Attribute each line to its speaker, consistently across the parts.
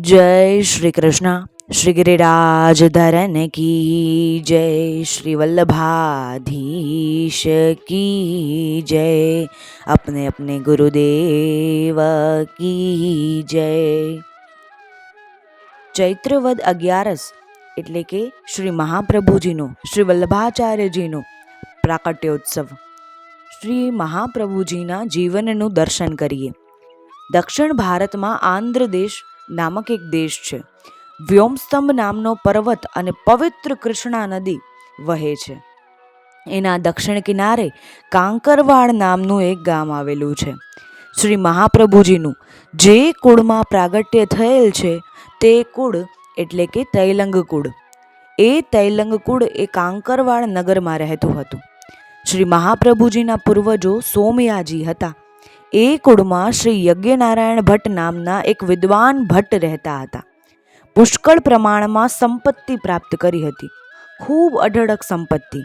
Speaker 1: જય શ્રી કૃષ્ણ. શ્રી ગિરિરાજ ધરન કી, જય શ્રી વલ્લભાધીશ કી, જય અપને અપને ગુરુદેવ કી, જય. ચૈત્રવદ અગિયારસ એટલે કે શ્રી મહાપ્રભુજીનું, શ્રી વલ્લભાચાર્યજીનું પ્રાકટ્યોત્સવ. શ્રી મહાપ્રભુજીના જીવનનું દર્શન કરીએ. દક્ષિણ ભારતમાં આંધ્ર દેશ નામક એક દેશ છે. વ્યોમસ્તંભ નામનો પર્વત અને પવિત્ર કૃષ્ણા નદી વહે છે. એના દક્ષિણ કિનારે કાંકરવાડ નામનું એક ગામ આવેલું છે. શ્રી મહાપ્રભુજીનું જે કુળમાં પ્રાગટ્ય થયેલ છે તે કુળ એટલે કે તૈલંગ કુળ. એ તૈલંગ કુળ એ કાંકરવાડ નગરમાં રહેતું હતું. શ્રી મહાપ્રભુજીના પૂર્વજો સોમયાજી હતા. એ કુળમાં શ્રી યજ્ઞનારાયણ ભટ્ટ નામના એક વિદ્વાન ભટ્ટ રહેતા હતા. પુષ્કળ પ્રમાણમાં સંપત્તિ પ્રાપ્ત કરી હતી. ખૂબ અઢળક સંપત્તિ.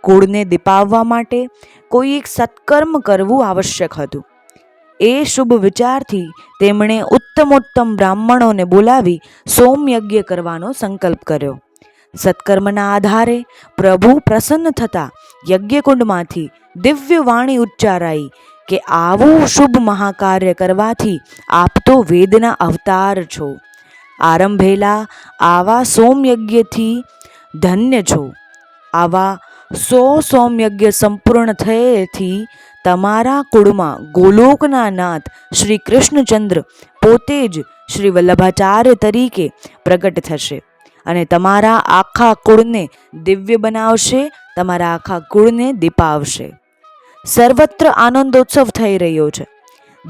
Speaker 1: કુળને દીપાવવા માટે કોઈ એક સત્કર્મ કરવું આવશ્યક હતું. એ શુભ વિચારથી તેમણે ઉત્તમોત્તમ બ્રાહ્મણોને બોલાવી સોમયજ્ઞ કરવાનો સંકલ્પ કર્યો. સત્કર્મના આધારે પ્રભુ પ્રસન્ન થતા યજ્ઞકુંડમાંથી દિવ્ય વાણી ઉચ્ચારાઈ કે આવું શુભ મહાકાર્ય કરવાથી આપ તો વેદના અવતાર છો. આરંભેલા આવા સોમયજ્ઞથી ધન્ય છો. આવા સો સોમયજ્ઞ સંપૂર્ણ થયેથી તમારા કુળમાં ગોલોકના નાથ શ્રી કૃષ્ણચંદ્ર પોતે જ શ્રી વલ્લભાચાર્ય તરીકે પ્રગટ થશે અને તમારા આખા કુળને દિવ્ય બનાવશે, તમારા આખા કુળને દીપાવશે. સર્વત્ર આનંદોત્સવ થઈ રહ્યો છે.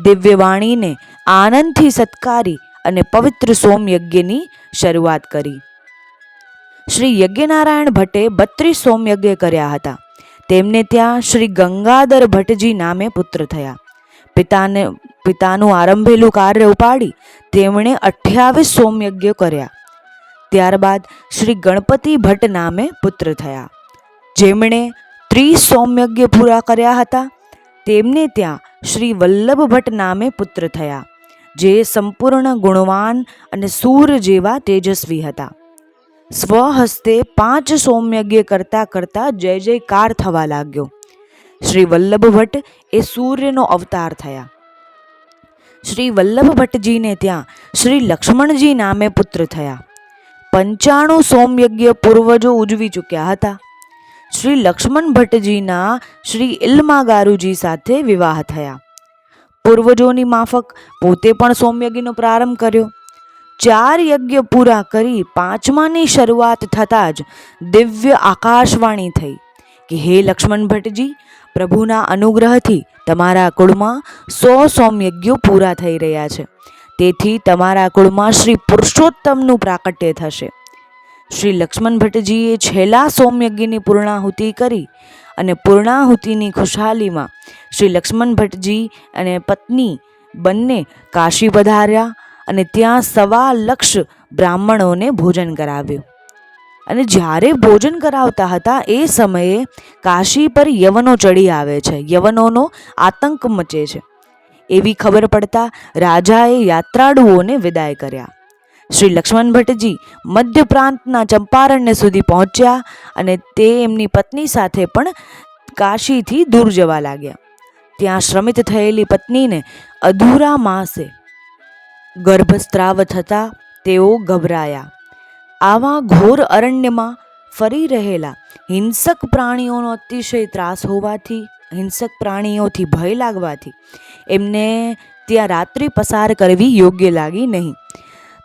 Speaker 1: દિવ્ય વાણીને આનંદથી સત્કારી અને પવિત્ર સોમયજ્ઞની શરૂઆત કરી. શ્રી યજ્ઞનારાયણ ભટ્ટે બત્રીસ સોમયજ્ઞ કર્યા હતા. તેમને ત્યાં શ્રી ગંગાધર ભટ્ટજી નામે પુત્ર થયા. પિતાને, પિતાનું આરંભેલું કાર્ય ઉપાડી તેમણે અઠ્યાવીસ સોમયજ્ઞ કર્યા. ત્યારબાદ શ્રી ગણપતિ ભટ્ટ નામે પુત્ર થયા. જેમણે ત્રીસ સૌમ્યજ્ઞ પૂરા કર્યા હતા. તેમને ત્યાં શ્રી વલ્લભ ભટ્ટ નામે પુત્ર થયા, જે સંપૂર્ણ ગુણવાન અને સૂર જેવા તેજસ્વી હતા. સ્વહસ્તે પાંચ સૌમ્યજ્ઞ કરતા કરતા જય જયકાર થવા લાગ્યો. શ્રી વલ્લભ ભટ્ટ એ સૂર્યનો અવતાર થયા. શ્રી વલ્લભ ભટ્ટજીને ત્યાં શ્રી લક્ષ્મણજી નામે પુત્ર થયા. પંચાણું સોમયજ્ઞ પૂર્વજો ઉજવી ચૂક્યા હતા. શ્રી લક્ષ્મણ ભટ્ટજીના શ્રી ઇલ્માગારુજી સાથે વિવાહ થયા. પૂર્વજોની માફક પોતે પણ સોમયજ્ઞનો પ્રારંભ કર્યો. ચાર યજ્ઞ પૂરા કરી પાંચમાની શરૂઆત થતાં જ દિવ્ય આકાશવાણી થઈ કે, હે લક્ષ્મણ ભટ્ટજી, પ્રભુના અનુગ્રહથી તમારા કુળમાં સો સોમયજ્ઞો પૂરા થઈ રહ્યા છે. તેથી તમારા કુળમાં શ્રી પુરુષોત્તમનું પ્રાકટ્ય થશે. શ્રી લક્ષ્મણ ભટ્ટજીએ છેલ્લા સોમયજ્ઞની પૂર્ણાહુતિ કરી અને પૂર્ણાહુતિની ખુશહાલીમાં શ્રી લક્ષ્મણ ભટ્ટજી અને પત્ની બંને કાશી પધાર્યા અને ત્યાં સવા લક્ષ બ્રાહ્મણોને ભોજન કરાવ્યું. અને જ્યારે ભોજન કરાવતા હતા એ સમયે કાશી પર યવનો ચડી આવે છે. યવનોનો આતંક મચે છે. એવી ખબર પડતા રાજાએ યાત્રાળુઓને વિદાય કર્યા. શ્રી લક્ષ્મણ ભટ્ટજી મધ્ય પ્રાંતના ચંપારણ્ય સુધી પહોંચ્યા અને તે એમની પત્ની સાથે પણ કાશીથી દૂર જવા લાગ્યા. ત્યાં શ્રમિત થયેલી પત્નીને અધૂરા માસે ગર્ભસ્ત્રાવ થતાં તેઓ ગભરાયા. આવા ઘોર અરણ્યમાં ફરી રહેલા હિંસક પ્રાણીઓનો અતિશય ત્રાસ હોવાથી, હિંસક પ્રાણીઓથી ભય લાગવાથી એમને ત્યાં રાત્રિ પસાર કરવી યોગ્ય લાગી નહીં.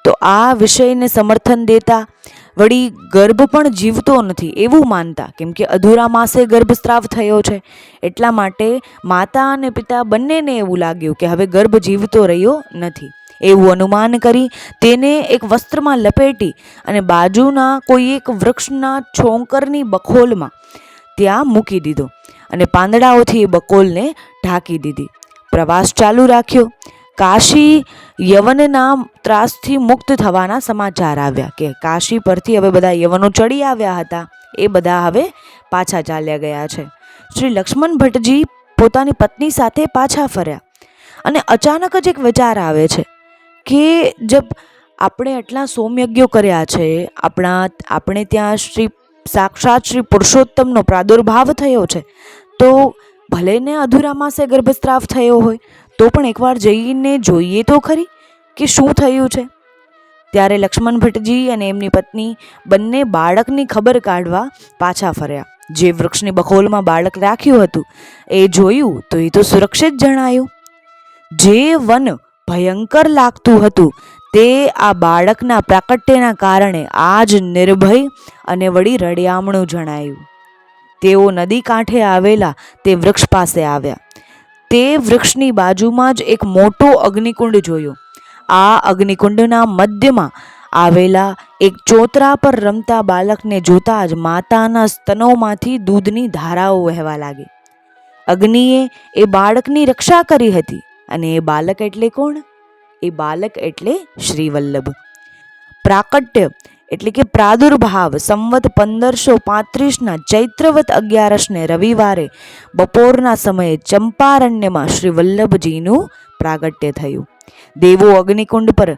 Speaker 1: તો આ વિષયને સમર્થન દેતા વળી ગર્ભ પણ જીવતો નથી એવું માનતા, કેમ કે અધૂરા માસે ગર્ભસ્ત્રાવ થયો છે. એટલા માટે માતા અને પિતા બંનેને એવું લાગ્યું કે હવે ગર્ભ જીવતો રહ્યો નથી. એવું અનુમાન કરી તેને એક વસ્ત્રમાં લપેટી અને બાજુના કોઈ એક વૃક્ષના છોંકરની બખોલમાં ત્યાં મૂકી દીધો અને પાંદડાઓથી એ બકોલને ઢાંકી દીધી. પ્રવાસ ચાલુ રાખ્યો. કાશી યવનના ત્રાસથી મુક્ત થવાના સમાચાર આવ્યા કે કાશી પરથી હવે બધા યવનો ચડી આવ્યા હતા. એ બધા હવે પાછા ચાલ્યા ગયા છે. શ્રી લક્ષ્મણ ભટ્ટજી પોતાની પત્ની સાથે પાછા ફર્યા અને અચાનક જ એક વિચાર આવે છે કે જબ આપણે એટલા સોમયજ્ઞો કર્યા છે, આપણા, આપણે ત્યાં શ્રી, સાક્ષાત શ્રી પુરુષોત્તમનો પ્રાદુર્ભાવ થયો છે, તો ભલે ને અધૂરા માસે ગર્ભસ્ત્રાવ થયો હોય તો પણ એકવાર જઈને જોઈએ તો ખરી કે શું થયું છે? ત્યારે લક્ષ્મણ ભટ્ટજી અને એમની પત્ની બંને બાળકની ખબર કાઢવા પાછા ફર્યા. જે વૃક્ષની બખોલમાં બાળક રાખ્યું હતું, એ જોયું તો એ તો સુરક્ષિત જણાયું. જે વન ભયંકર લાગતું હતું, તે આ બાળકના પ્રાકટ્યના કારણે આજ નિર્ભય અને વળી રડિયામણું જણાયું. તેઓ નદી કાંઠે આવેલા તે વૃક્ષ પાસે આવ્યા. તે વૃક્ષની બાજુમાં જ એક મોટો અગ્નિકુંડ જોયો. આ અગ્નિકુંડના મધ્યમાં આવેલા એક ચોતરા પર રમતા બાળકને જોતા જ માતાના સ્તનોમાંથી દૂધની ધારાઓ વહેવા લાગી. અગ્નિએ એ બાળકની રક્ષા કરી હતી અને એ બાળક એટલે કોણ? એ બાળક એટલે શ્રીવલ્લભ. પ્રાકટ્ય એટલે કે પ્રાદુર્ભાવ, સંવત પંદરસો પાંત્રીસના ચૈત્રવત અગિયારસને રવિવારે બપોરના સમયે ચંપારણ્યમાં શ્રી વલ્લભજીનું પ્રાગટ્ય થયું. દેવો અગ્નિકુંડ પર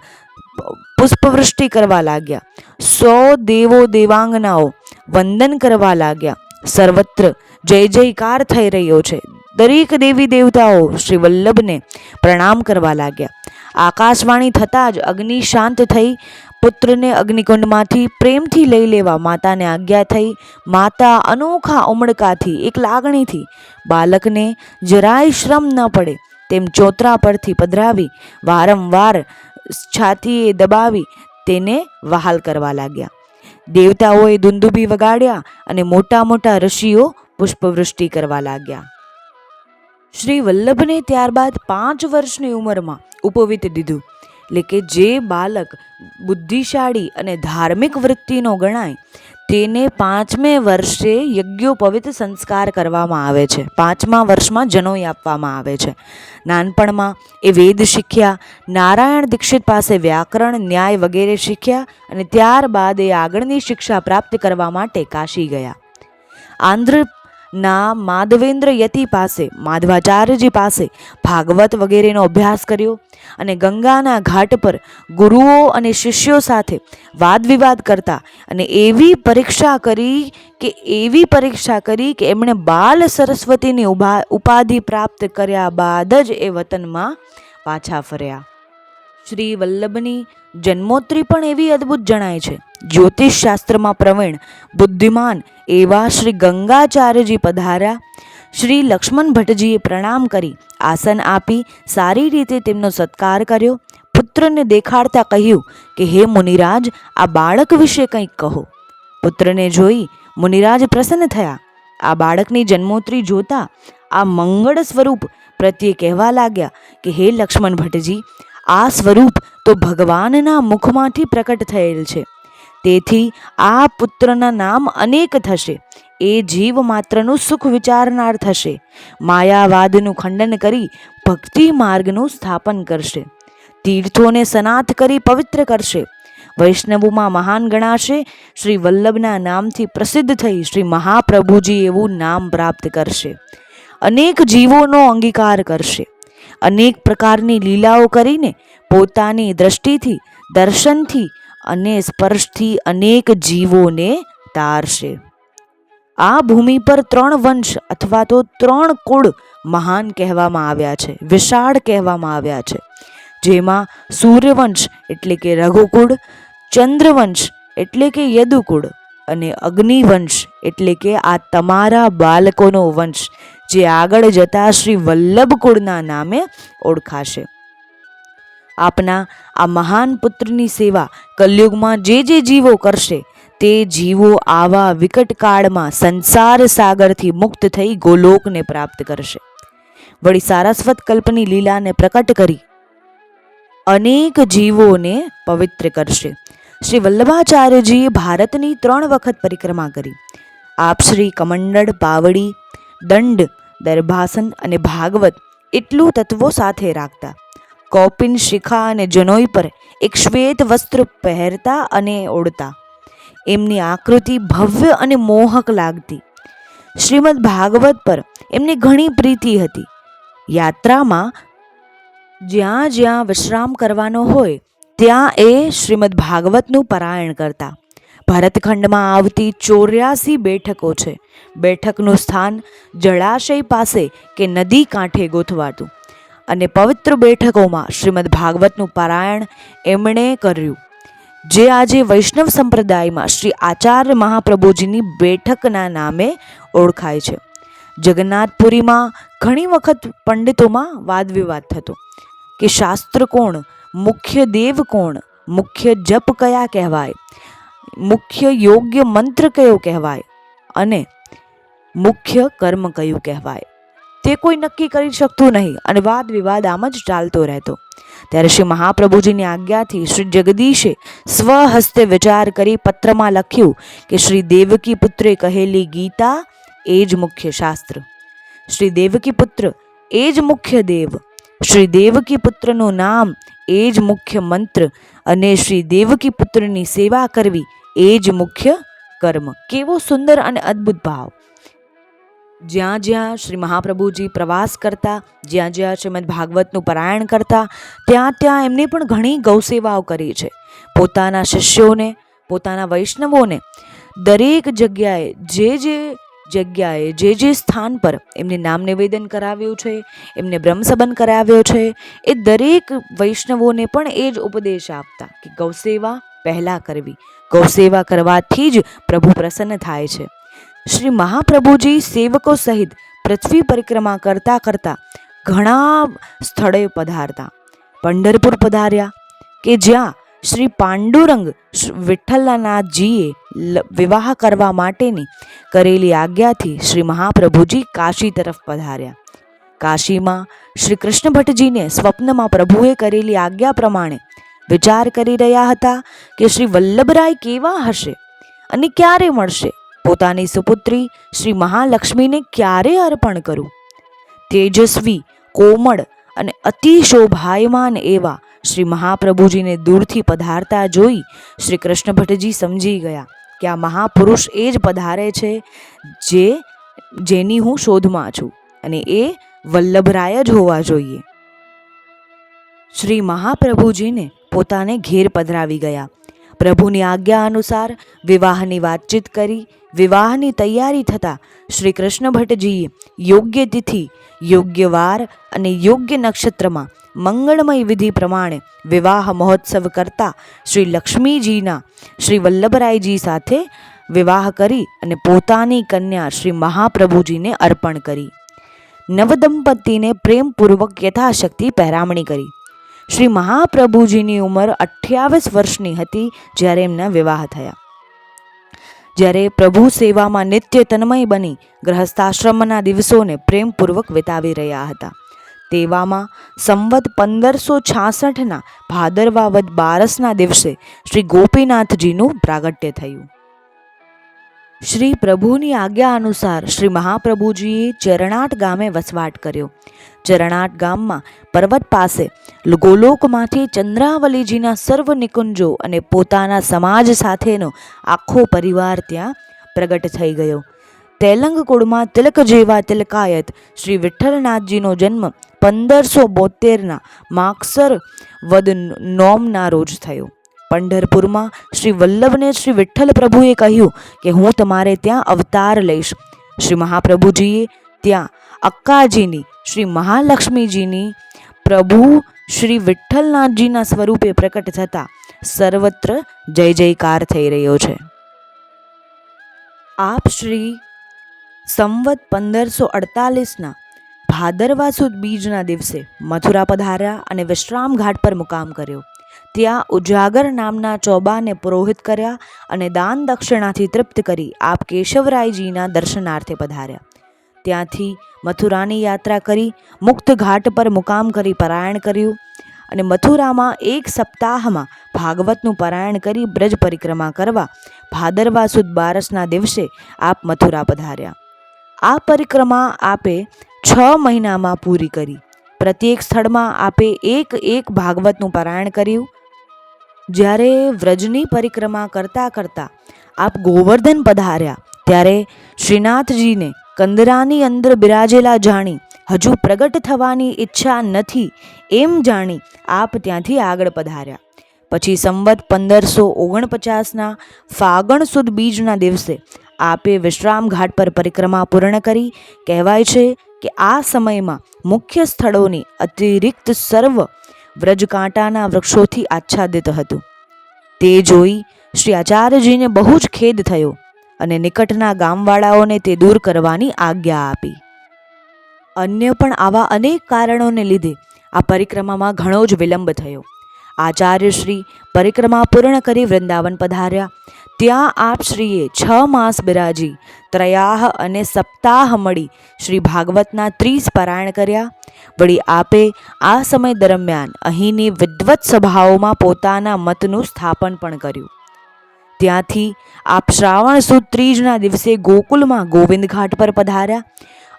Speaker 1: પુષ્પવૃષ્ટિ કરવા લાગ્યા. સો દેવો દેવાંગનાઓ વંદન કરવા લાગ્યા. સર્વત્ર જય જયકાર થઈ રહ્યો છે. દરેક દેવી દેવતાઓ શ્રી વલ્લભને પ્રણામ કરવા લાગ્યા. આકાશવાણી થતાં જ અગ્નિ શાંત થઈ. પુત્રને અગ્નિકુંડમાંથી પ્રેમથી લઈ લેવા માતાને આજ્ઞા થઈ. માતા અનોખા ઉમળકાથી, એક લાગણીથી બાલકને જરાય શ્રમ ન પડે. તેમ ચોતરા પરથી પધરાવી, વારંવાર છાતીએ દબાવી તેને વહાલ કરવા લાગ્યા. દેવતાઓએ દુંદુબી વગાડ્યા અને મોટા મોટા ઋષિઓ પુષ્પવૃષ્ટિ કરવા લાગ્યા. શ્રી વલ્લભને ત્યારબાદ પાંચ વર્ષની ઉંમરમાં ઉપવિત દીધું. એટલે કે જે બાલક બુદ્ધિશાળી અને ધાર્મિક વૃત્તિનો ગણાય, તેને પાંચમે વર્ષે યજ્ઞોપવિત સંસ્કાર કરવામાં આવે છે. પાંચમા વર્ષમાં જનોઈ આપવામાં આવે છે. નાનપણમાં એ વેદ શીખ્યા, નારાયણ દીક્ષિત પાસે વ્યાકરણ, ન્યાય વગેરે શીખ્યા અને ત્યારબાદ એ આગળની શિક્ષા પ્રાપ્ત કરવા માટે કાશી ગયા. આંધ્ર ના માધવેન્દ્ર યતિ પાસે, માધવાચાર્યજી પાસે ભાગવત વગેરેનો અભ્યાસ કર્યો અને ગંગાના ઘાટ પર ગુરુઓ અને શિષ્યો સાથે વાદ વિવાદ કરતા અને એવી પરીક્ષા કરી કે, એવી પરીક્ષા કરી કે એમણે બાલ સરસ્વતીની ઊભા, ઉપાધિ પ્રાપ્ત કર્યા બાદ જ એ વતનમાં પાછા ફર્યા. શ્રી વલ્લભની જન્મોત્રી પણ એવી અદ્ભુત જણાય છે. જ્યોતિષ શાસ્ત્રમાં પ્રવીણ, બુદ્ધિમાન એવા શ્રી ગંગાચાર્યજી પધાર્યા. શ્રી લક્ષ્મણ ભટ્ટજીએ પ્રણામ કરી, આસન આપી, સારી રીતે તેમનો સત્કાર કર્યો. પુત્રને દેખાડતા કહ્યું કે, હે મુનિરાજ, આ બાળક વિશે કંઈક કહો. પુત્રને જોઈ મુનિરાજ પ્રસન્ન થયા. આ બાળકની જન્મોત્રી જોતા આ મંગળ સ્વરૂપ પ્રત્યે કહેવા લાગ્યા કે, હે લક્ષ્મણ ભટ્ટજી, આ સ્વરૂપ તો ભગવાનના મુખમાંથી પ્રકટ થયેલ છે. તેથી આ પુત્રના નામ અનેક થશે. એ જીવ માત્રનું સુખ વિચારનાર થશે. માયાવાદનું ખંડન કરી ભક્તિ માર્ગનું સ્થાપન કરશે. તીર્થોને સનાથ કરી પવિત્ર કરશે. વૈષ્ણવોમાં મહાન ગણાશે. શ્રી વલ્લભના નામથી પ્રસિદ્ધ થઈ શ્રી મહાપ્રભુજી એવું નામ પ્રાપ્ત કરશે. અનેક જીવોનો અંગીકાર કરશે. અનેક પ્રકારની લીલાઓ કરીને પોતાની દ્રષ્ટિથી, દર્શનથી અને સ્પર્શથી અનેક જીવોને તારશે. આ ભૂમિ પર ત્રણ વંશ અથવા તો ત્રણ કુળ મહાન કહેવામાં આવ્યા છે, વિશાળ કહેવામાં આવ્યા છે. જેમાં સૂર્યવંશ એટલે કે રઘુકુળ, ચંદ્રવંશ એટલે કે યદુકુળ અને અગ્નિવંશ એટલે કે આ તમારા બાળકોનો વંશ, જે આગળ જતા શ્રી વલ્લભ કુળના નામે ઓળખાશે. આપના આ મહાન પુત્રની સેવા કલયુગમાં જે જે જીવો કરશે, તે જીવો આવા વિકટ કાળમાં સંસાર સાગરથી મુક્ત થઈ ગોલોકને પ્રાપ્ત કરશે. વળી સારસ્વત કલ્પની લીલાને પ્રકટ કરી અનેક જીવોને પવિત્ર કરશે. શ્રી વલ્લભાચાર્યજીએ ભારતની ત્રણ વખત પરિક્રમા કરી. આપ શ્રી કમંડળ પાવડી દંડ, દરભાસન અને ભાગવત એટલું તત્વો સાથે રાખતા. કૌપિન શિખા અને જનોઈ પર એક શ્વેત વસ્ત્ર પહેરતા અને ઓળતા એમની આકૃતિ ભવ્ય અને મોહક લાગતી. શ્રીમદ ભાગવત પર એમને ઘણી પ્રીતિ હતી. યાત્રામાં જ્યાં જ્યાં વિશ્રામ કરવાનો હોય ત્યાં એ શ્રીમદ ભાગવતનું પારાયણ કરતા. ભરતખંડમાં આવતી ચોર્યાસી બેઠકો છે. બેઠકનું સ્થાન જળાશય પાસે કે નદી કાંઠે ગોઠવાતું. અને પવિત્ર બેઠકોમાં શ્રીમદ ભાગવતનું પારાયણ એમણે કર્યું. જે આજે વૈષ્ણવ સંપ્રદાયમાં શ્રી આચાર્ય મહાપ્રભુજીની બેઠકના નામે ઓળખાય છે. જગન્નાથપુરીમાં ઘણી વખત પંડિતોમાં વાદવિવાદ થતો. કે શાસ્ત્ર કોણ મુખ્ય દેવ કોણ? મુખ્ય જપ કયા કહેવાય? મુખ્ય યોગ્ય મંત્ર કયો કહેવાય? અને મુખ્ય કર્મ કયું કહેવાય? તે કોઈ નક્કી કરી શકતું નહીં અને વાદ વિવાદ આમ જ ચાલતો રહેતો. ત્યારે શ્રી મહાપ્રભુજીની આજ્ઞાથી શ્રી જગદીશે સ્વહસ્તે વિચાર કરી પત્રમાં લખ્યું કે શ્રી દેવકી પુત્રે કહેલી ગીતા એ જ મુખ્ય શાસ્ત્ર. શ્રી દેવકી પુત્ર એ જ મુખ્ય દેવ. શ્રી દેવકી પુત્રનું નામ એ જ મુખ્ય મંત્ર અને શ્રી દેવકી પુત્રની સેવા કરવી એ જ મુખ્ય કર્મ. કેવો સુંદર અને અદ્ભુત ભાવ. જ્યાં જ્યાં શ્રી મહાપ્રભુજી પ્રવાસ કરતા, જ્યાં જ્યાં શ્રીમદ ભાગવતનું પારાયણ કરતા, ત્યાં ત્યાં એમને પણ ઘણી ગૌસેવાઓ કરી છે. પોતાના શિષ્યોને, પોતાના વૈષ્ણવોને દરેક જગ્યાએ જે જે જગ્યાએ જે જે સ્થાન પર એમને નામ નિવેદન કરાવ્યું છે, એમને બ્રહ્મસબન કરાવ્યો છે, એ દરેક વૈષ્ણવોને પણ એ જ ઉપદેશ આપતા કે ગૌસેવા પહેલાં કરવી. ગૌસેવા કરવાથી જ પ્રભુ પ્રસન્ન થાય છે. શ્રી મહાપ્રભુજી સેવકો સહિત પૃથ્વી પરિક્રમા કરતા કરતા ઘણા સ્થળે પધારતા. પંઢરપુર પધાર્યા કે જ્યાં શ્રી પાંડુરંગ વિઠ્ઠલનાથજીએ વિવાહ કરવા માટેની કરેલી આજ્ઞાથી શ્રી મહાપ્રભુજી કાશી તરફ પધાર્યા. કાશીમાં શ્રી કૃષ્ણ ભટ્ટજીને સ્વપ્નમાં પ્રભુએ કરેલી આજ્ઞા પ્રમાણે વિચાર કરી રહ્યા હતા કે શ્રી વલ્લભરાય કેવા હશે અને ક્યારે મળશે? પોતાની સુપુત્રી શ્રી મહાલક્ષ્મીને ક્યારે અર્પણ કરું? તેજસ્વી, કોમળ અને અતિ શોભાયમાન એવા શ્રી મહાપ્રભુજીને દૂરથી પધારતા જોઈ શ્રી કૃષ્ણ ભટ્ટજી સમજી ગયા કે આ મહાપુરુષ એ જ પધારે છે જે, જેની હું શોધમાં છું અને એ વલ્લભરાય જ હોવા જોઈએ. શ્રી મહાપ્રભુજીને પોતાને ઘેર પધરાવી ગયા. પ્રભુની આજ્ઞા અનુસાર વિવાહની વાતચીત કરી, વિવાહની તૈયારી થતાં શ્રી કૃષ્ણ ભટ્ટજીએ યોગ્ય તિથિ, યોગ્ય વાર અને યોગ્ય નક્ષત્રમાં મંગળમય વિધિ પ્રમાણે વિવાહ મહોત્સવ કરતા શ્રી લક્ષ્મીજીના શ્રી વલ્લભરાયજી સાથે વિવાહ કરી અને પોતાની કન્યા શ્રી મહાપ્રભુજીને અર્પણ કરી. નવદંપતિને પ્રેમપૂર્વક યથાશક્તિ પહેરામણી કરી. શ્રી મહાપ્રભુજીની ઉંમર અઠ્યાવીસ વર્ષની હતી જ્યારે એમના વિવાહ થયા. જ્યારે પ્રભુ સેવામાં નિત્ય તન્મય બની ગ્રહસ્થાશ્રમના દિવસોને પ્રેમપૂર્વક વિતાવી રહ્યા હતા. તેવામાં સંવત પંદરસો છાસઠના ભાદરવા વદ બારસના દિવસે શ્રી ગોપીનાથજીનું પ્રાગટ્ય થયું. શ્રી પ્રભુની આજ્ઞા અનુસાર શ્રી મહાપ્રભુજીએ ચરણાટ ગામે વસવાટ કર્યો. ચરણાટ ગામમાં પર્વત પાસે ગોલોકમાંથી ચંદ્રાવલીજીના સર્વ નિકુંજો અને પોતાના સમાજ સાથેનો આખો પરિવાર ત્યાં પ્રગટ થઈ ગયો. તેલંગ કુળમાં તિલક જેવા તિલકાયત શ્રી વિઠ્ઠલનાથજીનો જન્મ પંદરસો બોતેરના માગસર વદ નોમના રોજ થયો. પંઢરપુરમાં શ્રી વલ્લભને શ્રી વિઠ્ઠલ પ્રભુએ કહ્યું કે હું તમારે ત્યાં અવતાર લઈશ. શ્રી મહાપ્રભુજીએ ત્યાં અક્કાજીની, શ્રી મહાલક્ષ્મીજીની પ્રભુ શ્રી વિઠ્ઠલનાથજીના સ્વરૂપે પ્રકટ થતાં સર્વત્ર જય જયકાર થઈ રહ્યો છે. આપ શ્રી સંવત પંદરસો અડતાલીસના ભાદરવા સુદ બીજના દિવસે મથુરા પધાર્યા અને વિશ્રામ ઘાટ પર મુકામ કર્યો. ત્યાં ઉજાગર નામના ચોબાને પુરોહિત કર્યા અને દાન દક્ષિણાથી તૃપ્ત કરી આપ કેશવરાયજીના દર્શનાર્થે પધાર્યા. ત્યાંથી મથુરાની યાત્રા કરી, મુક્ત ઘાટ પર મુકામ કરી પરાયણ કર્યું અને મથુરામાં એક સપ્તાહમાં ભાગવતનું પારાયણ કરી બ્રજ પરિક્રમા કરવા ભાદરવા સુદ બારસના દિવસે આપ મથુરા પધાર્યા. આ પરિક્રમા આપે છ મહિનામાં પૂરી કરી. પ્રત્યેક સ્થળમાં આપે એક એક ભાગવતનું પારાયણ કર્યું. જ્યારે વ્રજની પરિક્રમા કરતાં કરતાં આપ ગોવર્ધન પધાર્યા, ત્યારે શ્રીનાથજીને કંદરાની અંદર બિરાજેલા જાણી હજુ પ્રગટ થવાની ઈચ્છા નથી એમ જાણી આપ ત્યાંથી આગળ પધાર્યા. પછી સંવત પંદરસો ઓગણપચાસના ફાગણ સુદ બીજના દિવસે આપે વિશ્રામ ઘાટ પર પરિક્રમા પૂર્ણ કરી. કહેવાય છે કે આ સમયમાં મુખ્ય સ્થળોની અતિરિક્ત સર્વ વ્રજકાંટાના વૃક્ષોથી આચ્છાદિત હતું. તે જોઈ શ્રી આચાર્યજીને બહુ જ ખેદ થયો અને નિકટના ગામવાળાઓને તે દૂર કરવાની આજ્ઞા આપી. અન્ય પણ આવા અનેક કારણોને લીધે આ પરિક્રમામાં ઘણો જ વિલંબ થયો. આચાર્યશ્રી પરિક્રમા પૂર્ણ કરી વૃંદાવન પધાર્યા. ત્યાં આપ શ્રીએ છ માસ બિરાજી, ત્રયાહ અને સપ્તાહ મળી શ્રી ભાગવતના ત્રીસ પારાયણ કર્યા. વળી આપે આ સમય દરમિયાન અહીંની વિદ્વત સભાઓમાં પોતાના મતનું સ્થાપન પણ કર્યું. ત્યાંથી આપ શ્રાવણ સુદ ત્રીજના દિવસે ગોકુલમાં ગોવિંદ ઘાટ પર પધાર્યા.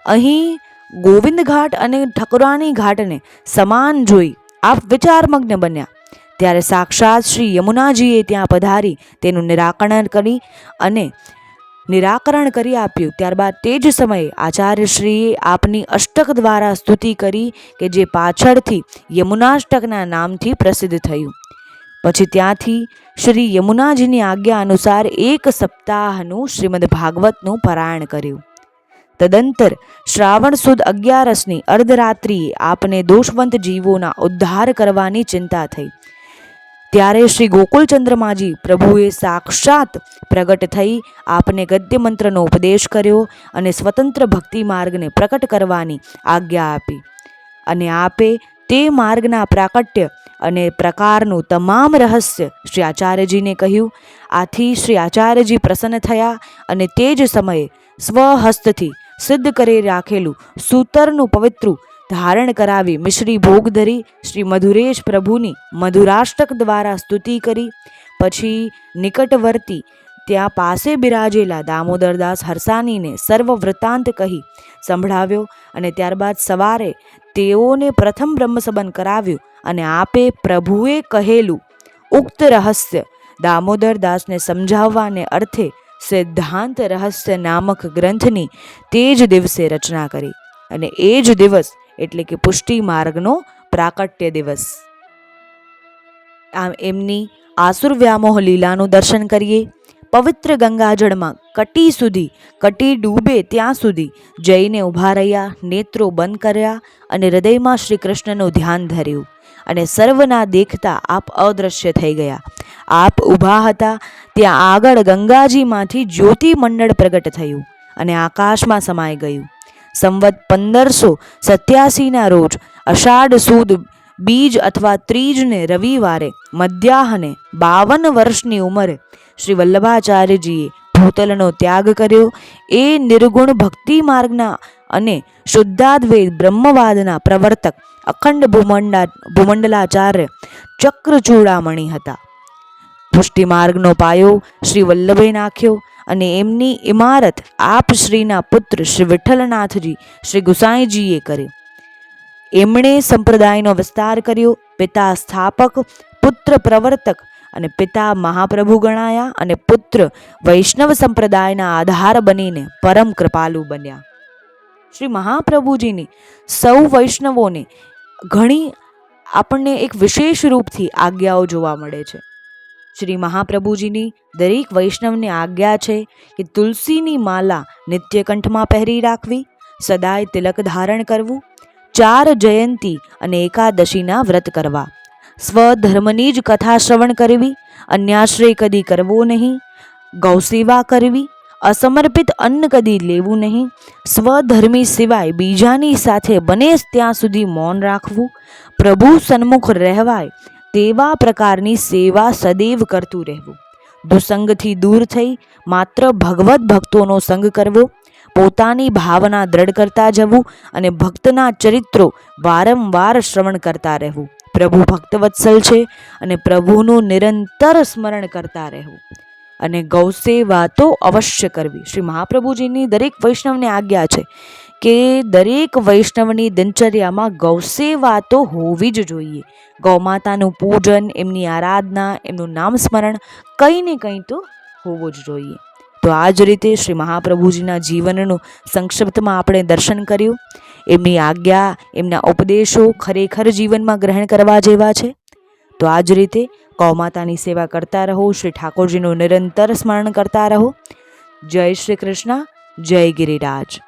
Speaker 1: અહીં ગોવિંદ ઘાટ અને ઠકરાણી ઘાટને સમાન જોઈ આપ વિચારમગ્ન બન્યા. ત્યારે સાક્ષાત શ્રી યમુનાજીએ ત્યાં પધારી તેનું નિરાકરણ કરી અને નિરાકરણ કરી આપ્યું. ત્યારબાદ તે જ સમયે આચાર્યશ્રીએ આપની અષ્ટક દ્વારા સ્તુતિ કરી કે જે પાછળથી યમુનાષ્ટકના નામથી પ્રસિદ્ધ થયું. પછી ત્યાંથી શ્રી યમુનાજીની આજ્ઞા અનુસાર એક સપ્તાહનું શ્રીમદ ભાગવતનું પારાયણ કર્યું. તદંતર શ્રાવણ સુદ અગિયારસની અર્ધરાત્રિએ આપને દોષવંત જીવોના ઉદ્ધાર કરવાની ચિંતા થઈ. ત્યારે શ્રી ગોકુલચંદ્રમાજી પ્રભુએ સાક્ષાત પ્રગટ થઈ આપને ગદ્ય મંત્રનો ઉપદેશ કર્યો અને સ્વતંત્ર ભક્તિ માર્ગને પ્રકટ કરવાની આજ્ઞા આપી. અને આપે તે માર્ગના પ્રાકટ્ય અને પ્રકારનું તમામ રહસ્ય શ્રી આચાર્યજીને કહ્યું. આથી શ્રી આચાર્યજી પ્રસન્ન થયા અને તે જ સમયે સ્વહસ્તથી સિદ્ધ કરી રાખેલું સૂતરનું પવિત્રું ધારણ કરાવી મિશ્રી ભોગ ધરી શ્રી મધુરેશ પ્રભુની મધુરાષ્ટક દ્વારા સ્તુતિ કરી. પછી નિકટવર્તી ત્યાં પાસે બિરાજેલા દામોદરદાસ હરસાનીને સર્વ વૃત્તાંત કહી સંભળાવ્યો અને ત્યારબાદ સવારે તેઓને પ્રથમ બ્રહ્મસબન કરાવ્યું અને આપે પ્રભુએ કહેલું, ઉક્ત રહસ્ય દામોદરદાસને સમજાવવાને અર્થે સિદ્ધાંત રહસ્ય નામક ગ્રંથની તે જ દિવસે રચના કરી અને એ જ દિવસ એટલે કે પુષ્ટિ માર્ગનો પ્રાકટ્ય દિવસ. આમ એમની આસુર વ્યામોહ લીલાનું દર્શન કરીએ. પવિત્ર ગંગાજળમાં કટી સુધી, કટી ડૂબે ત્યાં સુધી જઈને ઊભા રહ્યા, નેત્રો બંધ કર્યા અને હૃદયમાં શ્રી કૃષ્ણનું ધ્યાન ધર્યું અને સર્વના દેખતા આપ અદૃશ્ય થઈ ગયા. આપ ઊભા હતા, ત્યાં આગળ ગંગાજીમાંથી જ્યોતિ મંડળ પ્રગટ થયું અને આકાશમાં સમાઈ ગયું. સંવત પંદરસો સત્યાસીના રોજ અષાઢ સુદ બીજ અથવા ત્રીજને રવિવારે મધ્યાહને બાવન વર્ષની ઉંમરે શ્રી વલ્લભાચાર્યજીએ ભૂતલનો ત્યાગ કર્યો. એ નિર્ગુણ ભક્તિ માર્ગના અને શુદ્ધાદ્વૈત બ્રહ્મવાદના પ્રવર્તક અખંડ ભૂમંડા ભૂમંડલાચાર્ય ચક્રચૂડામણી હતા. પુષ્ટિ માર્ગનો પાયો શ્રી વલ્લભે નાખ્યો. અને એમની ઇમારત આપ શ્રીના પુત્ર શ્રી વિઠ્ઠલનાથજી, શ્રી ગુસાઈજીએ કરી. એમણે સંપ્રદાયનો વિસ્તાર કર્યો, પિતા સ્થાપક, પુત્ર પ્રવર્તક અને પિતા મહાપ્રભુ ગણાયા અને પુત્ર વૈષ્ણવ સંપ્રદાયના આધાર બનીને પરમ કૃપાલુ બન્યા. શ્રી મહાપ્રભુજીની સૌ વૈષ્ણવોને ઘણી આપણને એક વિશેષ રૂપથી આજ્ઞાઓ જોવા મળે છે. શ્રી મહાપ્રભુજીની દરેક વૈષ્ણવને આજ્ઞા છે કે તુલસીની માલા નિત્યકંઠમાં પહેરી રાખવી, સદાય તિલક ધારણ કરવું, ચાર જયંતી અને એકાદશીના વ્રત કરવા. સ્વધર્મની જ કથા શ્રવણ કરવી, અન્યાશ્રય કદી કરવો નહીં, ગૌસેવા કરવી, અસમર્પિત અન્ન કદી લેવું નહીં, સ્વધર્મી સિવાય બીજાની સાથે બને ત્યાં સુધી મૌન રાખવું, પ્રભુ સન્મુખ રહેવાય તેવા પ્રકારની સેવા સદૈવ કરતું રહેવું. દુસંગથી દૂર થઈ માત્ર ભગવત ભક્તોનો સંગ કરવો, પોતાની ભાવના દ્રઢ કરતા જવું અને ભક્તના ચરિત્રો વારંવાર શ્રવણ કરતા રહેવું. પ્રભુ ભક્તવત્સલ છે અને પ્રભુનું નિરંતર સ્મરણ કરતા રહેવું. અને ગૌસેવા તો અવશ્ય કરવી. શ્રી મહાપ્રભુજીની દરેક વૈષ્ણવને આજ્ઞા છે કે દરેક વૈષ્ણવની દિનચર્યામાં ગૌસેવા તો હોવી જ જોઈએ. ગૌમાતાનું પૂજન, એમની આરાધના, એમનું નામ સ્મરણ કંઈ ને કંઈ તો હોવું જ જોઈએ. તો આ જ રીતે શ્રી મહાપ્રભુજીના જીવનનું સંક્ષિપ્તમાં આપણે દર્શન કર્યું. એમની આજ્ઞા, એમના ઉપદેશો ખરેખર જીવનમાં ગ્રહણ કરવા જેવા છે. તો આ જ રીતે ગૌમાતાની સેવા કરતા રહો, શ્રી ઠાકોરજીનું નિરંતર સ્મરણ કરતા રહો. જય શ્રી કૃષ્ણ, જય ગિરિરાજ.